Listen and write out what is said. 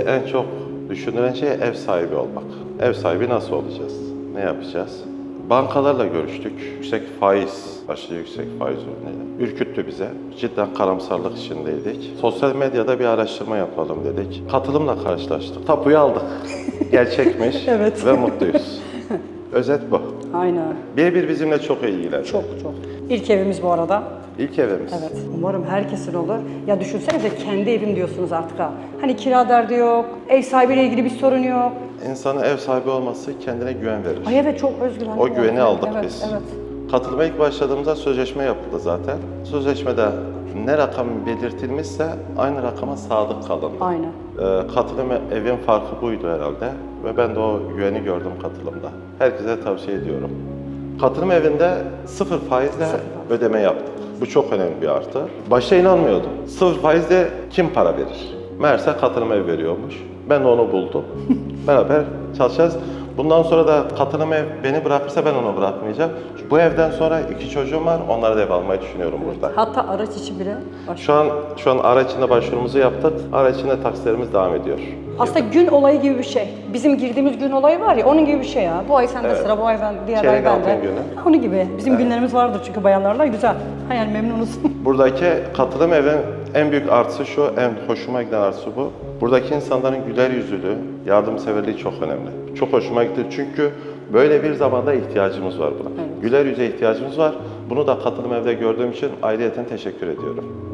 en çok düşünülen şey ev sahibi olmak. Ev sahibi nasıl olacağız? Ne yapacağız? Bankalarla görüştük. Yüksek faiz, aşırı yüksek faiz ürünleri. Ürküttü bize. Cidden karamsarlık içindeydik. Sosyal medyada bir araştırma yapalım dedik. Katılımla karşılaştık. Tapuyu aldık. Gerçekmiş Evet. ve mutluyuz. Özet bu. Aynen. Birebir bizimle çok ilgilendi. Çok çok. İlk evimiz bu arada. İlk evimiz. Evet. Umarım herkesin olur. Ya düşünsenize kendi evim diyorsunuz artık ha. Hani kira derdi yok, ev sahibiyle ilgili bir sorun yok. İnsanın ev sahibi olması kendine güven verir. Ay evet çok özgüvenli. O güveni aldık evet, biz. Evet. Katılıma ilk başladığımızda sözleşme yapıldı zaten. Sözleşmede ne rakam belirtilmişse aynı rakama sadık kalındı. Aynen. Ee, katılım evin farkı buydu herhalde ve ben de o güveni gördüm katılımda. Herkese tavsiye ediyorum. Katılım evinde sıfır faizle ödeme yaptık. Bu çok önemli bir artı. Başta inanmıyordum. Sıfır faizle kim para verir? Meğerse katılım ev veriyormuş. Ben de onu buldum. Beraber çalışacağız. Bundan sonra da katılım ev beni bırakırsa ben onu bırakmayacağım. Bu evden sonra iki çocuğum var. Onlara da ev almayı düşünüyorum burada. Hatta araç içi bile baş. Şu an şu an araç içinde başvurumuzu yaptık. Araç içinde taksitlerimiz devam ediyor. Aslında gün olayı gibi bir şey. Bizim girdiğimiz gün olayı var ya onun gibi bir şey ya. Bu ay sende Evet. sıra, bu ay ben, diğer Çeyrek ay altın bende. günü. Onun gibi. Bizim günlerimiz vardır çünkü bayanlarla güzel. Ha yani memnunuz. Buradaki katılım evin en büyük artısı şu, en hoşuma giden artısı bu. Buradaki insanların güler yüzlülüğü, yardımseverliği çok önemli. Çok hoşuma gitti çünkü böyle bir zamanda ihtiyacımız var buna. Güler yüze ihtiyacımız var. Bunu da katılım evde gördüğüm için ayrıyeten teşekkür ediyorum.